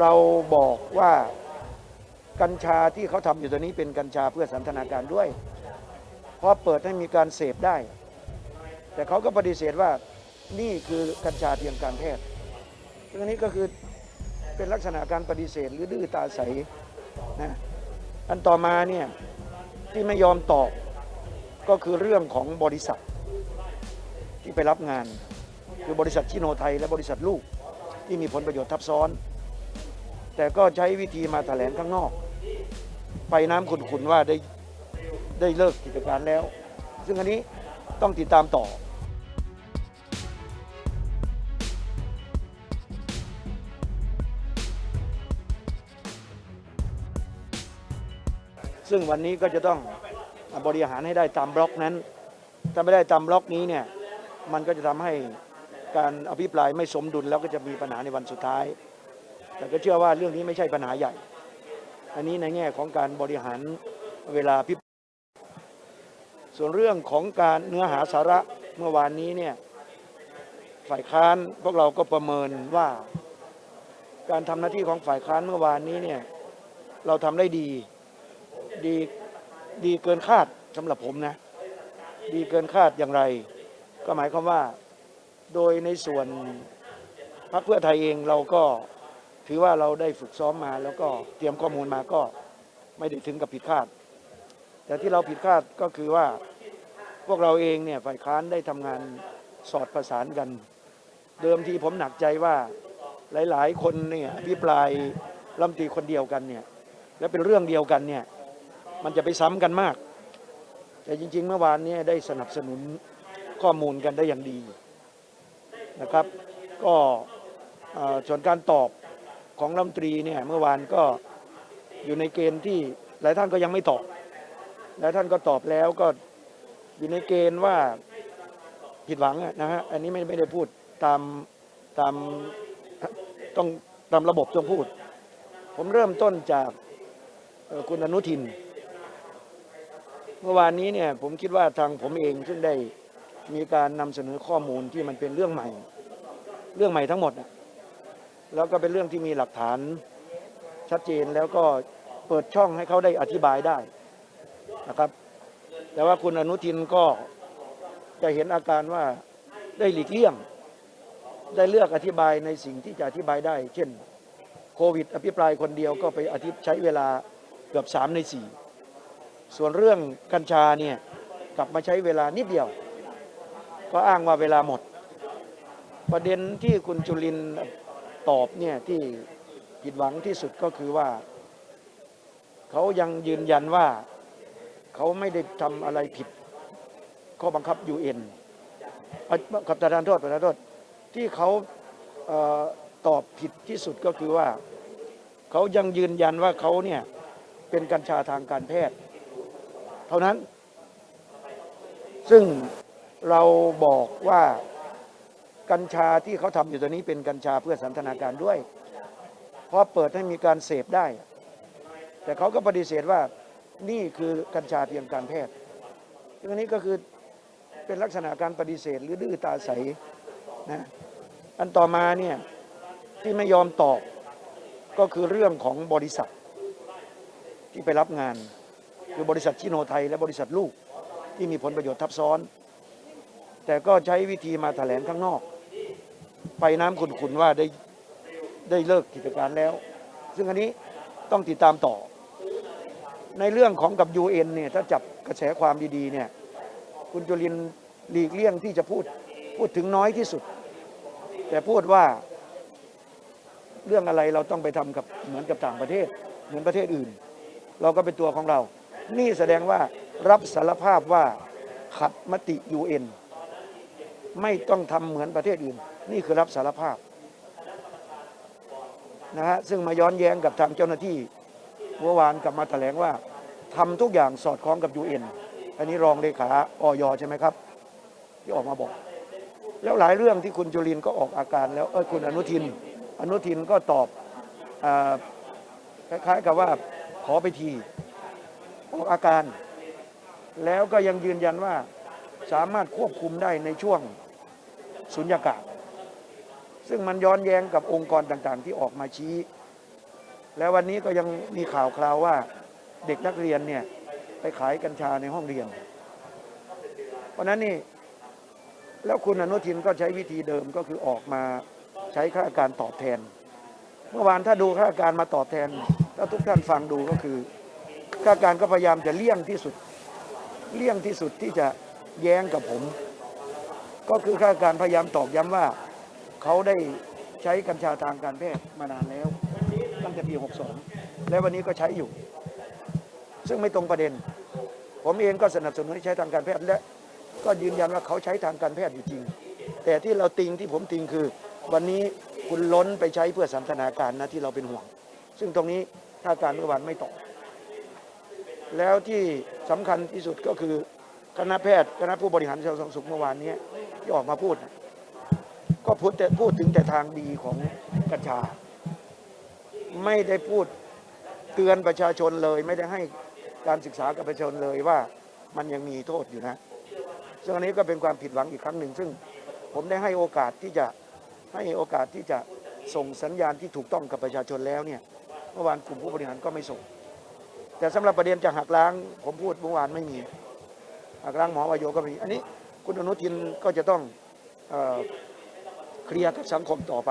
เราบอกว่ากัญชาที่เขาทำอยู่ตอนนี้เป็นกัญชาเพื่อสันทนาการด้วย เพราะเปิดให้มีการเสพได้ แต่เขาก็ปฏิเสธว่านี่คือกัญชาเพียงการแพทย์ซึ่งอันนี้ก็คือเป็นลักษณะการปฏิเสธหรือดื้อตาใสนะอันต่อมาเนี่ยที่ไม่ยอมตอบก็คือเรื่องของบริษัทที่ไปรับงาน คือบริษัทชิโนไทยและบริษัทลูกที่มีผลประโยชน์ทับซ้อน แต่ก็ใช้วิธีมาแถลงข้างนอก ไปน้ำขุนๆว่าได้ได้เลิกกิจการแล้ว ซึ่งอันนี้ต้องติดตามต่อซึ่งวันนี้ก็จะต้องบริหารให้ได้ตามบล็อกนั้น ถ้าไม่ได้ตามบล็อกนี้เนี่ย มันก็จะทำให้การอภิปรายไม่สมดุลแล้วก็จะมีปัญหาในวันสุดท้าย แต่ก็เชื่อว่าเรื่องนี้ไม่ใช่ปัญหาใหญ่ อันนี้ในแง่ของการบริหารเวลาพิส่วนเรื่องของการเนื้อหาสาระเมื่อวานนี้เนี่ยฝ่ายค้านพวกเราก็ประเมินว่า การทำหน้าที่ของฝ่ายค้านเมื่อวานนี้เนี่ยเราทำได้ดีดีดีเกินคาดสำหรับผมนะ ดีเกินคาดอย่างไร ก็หมายความว่าโดยในส่วนพรรคเพื่อไทยเองเราก็ ถือว่าเราได้ฝึกซ้อมมา แล้วก็เตรียมข้อมูลมาก็ไม่ได้ถึงกับผิดคาด แต่ที่เราผิดคาดก็คือว่าพวกเราเองเนี่ยฝ่ายค้านได้ทำงานสอดประสานกัน เดิมทีผมหนักใจว่าหลาย ๆ คนเนี่ยอภิปรายรัฐมนตรีคนเดียวกันเนี่ยและเป็นเรื่องเดียวกันเนี่ยมันจะไปซ้ำกันมาก แต่จริง ๆ เมื่อวานเนี้ได้สนับสนุนข้อมูลกันได้อย่างดีนะครับ ก็ส่วนการตอบ ของรัฐมนตรีเนี่ยเมื่อวานก็อยู่ในเกณฑ์ที่หลายท่านก็ยังไม่ตอบหลายท่านก็ตอบแล้วก็อยู่ในเกณฑ์ว่าผิดหวังนะฮะอันนี้ไม่ไม่ได้พูดตามตามต้องตามระบบต้องพูด ผมเริ่มต้นจากคุณอนุทิน เมื่อวานนี้เนี่ยผมคิดว่าทางผมเองซึ่งได้มีการนำเสนอข้อมูลที่มันเป็นเรื่องใหม่ เรื่องใหม่ทั้งหมดน่ะ แล้วก็เป็นเรื่องที่มีหลักฐานชัดเจนแล้วก็เปิดช่องให้เขาได้อธิบายได้นะครับ แต่ว่าคุณอนุทินก็จะเห็นอาการว่าได้หลีกเลี่ยง ได้เลือกอธิบายในสิ่งที่จะอธิบายได้ เช่นโควิด อภิปรายคนเดียวก็ไปอธิใช้เวลาเกือบสามในสี่ส่วนเรื่องกัญชาเนี่ยกลับมาใช้เวลานิดเดียว ก็อ้างว่าเวลาหมด ประเด็นที่คุณจุลิน ตอบเนี่ยที่ผิดหวังที่สุดก็คือว่า เขายังยืนยันว่าเขาไม่ได้ทำอะไรผิดข้อบังคับ UN อะกับประธานโทษประธานโทษที่เขาเออตอบผิดที่สุดก็คือว่า เขายังยืนยันว่าเขาเนี่ยเป็นกัญชาทางการแพทย์ เท่านั้น ซึ่งเราบอกว่า กัญชาที่เขาทำอยู่ตอนนี้เป็นกัญชาเพื่อสันทนาการด้วย เพราะเปิดให้มีการเสพได้ แต่เขาก็ปฏิเสธว่านี่คือกัญชาเพียงการแพทย์ซึ่งอันนี้ก็คือเป็นลักษณะการปฏิเสธหรือดื้อตาใสนะ อันต่อมาเนี่ยที่ไม่ยอมตอบก็คือเรื่องของบริษัทที่ไปรับงาน คือบริษัทชิโนไทยและบริษัทลูกที่มีผลประโยชน์ทับซ้อน แต่ก็ใช้วิธีมาแถลงข้างนอก ไปน้ำขุนๆว่าได้ได้เลิกกิจการแล้ว ซึ่งอันนี้ต้องติดตามต่อ ในเรื่องของกับ UN เนี่ยถ้าจับกระแสความดีๆเนี่ยคุณจุลินหลีกเลี่ยงที่จะพูดพูดถึงน้อยที่สุด แต่พูดว่าเรื่องอะไรเราต้องไปทำกับเหมือนกับต่างประเทศ เหมือนประเทศอื่น เราก็เป็นตัวของเรา นี่แสดงว่ารับสารภาพว่าขัดมติ UN ไม่ต้องทำเหมือนประเทศอื่น นี่คือรับสารภาพนะฮะซึ่งมาย้อนแย้งกับทางเจ้าหน้าที่เมื่อวานกลับมาแถลงว่าทำทุกอย่างสอดคล้องกับ UN อันนี้รองเลขาออยใช่ไหมครับที่ออกมาบอก แล้วหลายเรื่องที่คุณจุลินก็ออกอาการแล้วเออคุณอนุทิน อนุทินก็ตอบอคล้ายๆกับว่าขอไปทีออกอาการ แล้วก็ยังยืนยันว่าสามารถควบคุมได้ในช่วงสุญญากาศ ซึ่งมันย้อนแย้งกับองค์กรต่างๆ ที่ออกมาชี้ แล้ววันนี้ก็ยังมีข่าวคราวว่าเด็กนักเรียนเนี่ยไปขายกัญชาในห้องเรียน เพราะนั้นนี่แล้วคุณอนุทินก็ใช้วิธีเดิมก็คือออกมาใช้ข้าราชการตอบแทน เมื่อวานถ้าดูข้าราชการมาตอบแทน ถ้าทุกท่านฟังดูก็คือข้าราชการก็พยายามจะเลี่ยงที่สุด เลี่ยงที่สุดที่จะแย้งกับผม ก็คือข้าราชการพยายามตอกย้ำว่า เขาได้ใช้กัญชาทางการแพทย์มานานแล้ว ตั้งแต่ปี 62 และวันนี้ก็ใช้อยู่ ซึ่งไม่ตรงประเด็น ผมเองก็สนับสนุนให้ใช้ทางการแพทย์และก็ยืนยันว่าเขาใช้ทางการแพทย์อยู่จริง แต่ที่เราติงที่ผมติงคือ วันนี้คุณล้นไปใช้เพื่อสันทนาการนะที่เราเป็นห่วง ซึ่งตรงนี้ถ้าการเมื่อวานไม่ตอบแล้วที่สำคัญที่สุดก็คือคณะแพทย์คณะผู้บริหารกระทรวงสุขเมื่อวานนี้ที่ออกมาพูด ก็พูดแต่พูดถึงแต่ทางดีของกัญชา ไม่ได้พูดเตือนประชาชนเลย ไม่ได้ให้การศึกษากับประชาชนเลยว่ามันยังมีโทษอยู่นะซึ่งอันนี้ก็เป็นความผิดหวังอีกครั้งหนึ่ง ซึ่งผมได้ให้โอกาสที่จะให้โอกาสที่จะส่งสัญญาณที่ถูกต้องกับประชาชนแล้วเนี่ยเมื่อวานกลุ่มผู้บริหารก็ไม่ส่ง แต่สำหรับประเด็นจะหักล้างผมพูดเมื่อวานไม่มีหักล้างหมอวายโยก็มมีอันนี้คุณอนุทินก็จะต้อง เคลียร์กับสังคมต่อไป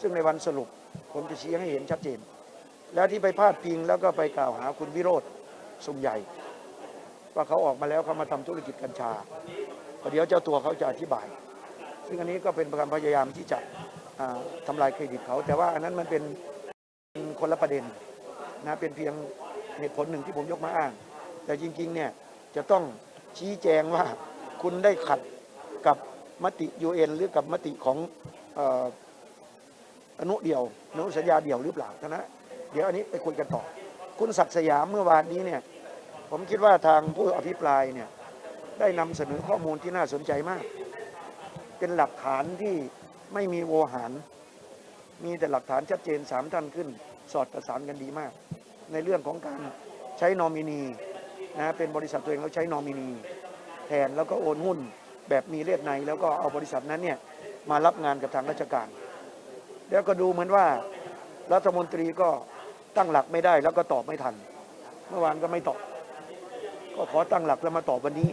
ซึ่งในวันสรุปผมจะชี้ให้เห็นชัดเจน แล้วที่ไปพาดพิงแล้วก็ไปกล่าวหาคุณวิโรธสุมใหญ่ ว่าเขาออกมาแล้วเขามาทำธุรกิจกัญชาเดี๋ยวเจ้าตัวเขาจะอธิบาย ซึ่งอันนี้ก็เป็นการพยายามที่จะอ่าทำลายเครดิตเขา แต่ว่าอันนั้นมันเป็นคนละประเด็นนะเป็นเพียงเหตุผลหนึ่งที่ผมยกมาอ้าง แต่จริงๆเนี่ยจะต้องชี้แจงว่าคุณได้ขัดกับ มติ UN หรือกับมติของออนุเดียวอนุสัญญาเดียวหรือเปล่าท่านะเดี๋ยวอันนี้ไปคุยกันต่อ คุณศักดิ์สยามเมื่อวานนี้เนี่ยผมคิดว่าทางผู้อภิปรายเนี่ยได้นำเสนอข้อมูลที่น่าสนใจมาก เป็นหลักฐานที่ไม่มีโวหาร มีแต่หลักฐานชัดเจนสามท่านขึ้น สอดประสานกันดีมาก ในเรื่องของการใช้นอมินีนะเป็นบริษัทตัวเองแล้วใช้นอมินี แทนแล้วก็โอนหุ้น แบบมีเลขใน แล้วก็เอาบริษัทนั้นเนี่ยมารับงานกับทางราชการ แล้วก็ดูเหมือนว่ารัฐมนตรีก็ตั้งหลักไม่ได้แล้วก็ตอบไม่ทัน เมื่อวานก็ไม่ตอบ ก็ขอตั้งหลักแล้วมาตอบวันนี้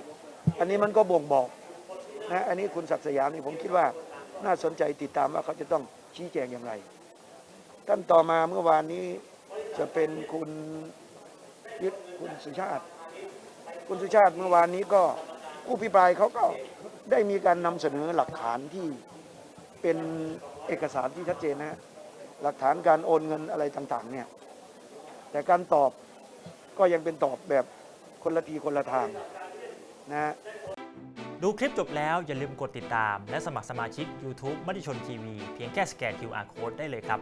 อันนี้มันก็บ่งบอกนะอันนี้คุณศักดิ์สยามนี่ผมคิดว่าน่าสนใจติดตามว่าเขาจะต้องชี้แจงอย่างไร ท่านต่อมาเมื่อวานนี้จะเป็นคุณยึดคุณสุชาติ คุณสุชาติเมื่อวานนี้ก็ ผู้พิปรายเขาก็ได้มีการนำเสนอหลักฐานที่เป็นเอกสารที่ชัดเจนนะฮะหลักฐานการโอนเงินอะไรต่างๆเนี่ยแต่การตอบก็ยังเป็นตอบแบบคนละทีคนละทางนะฮะดูคลิปจบแล้วอย่าลืมกดติดตาม และสมัครสมาชิก YouTube มติชนทีวีเพียงแค่สแกน QR Code ได้เลยครับ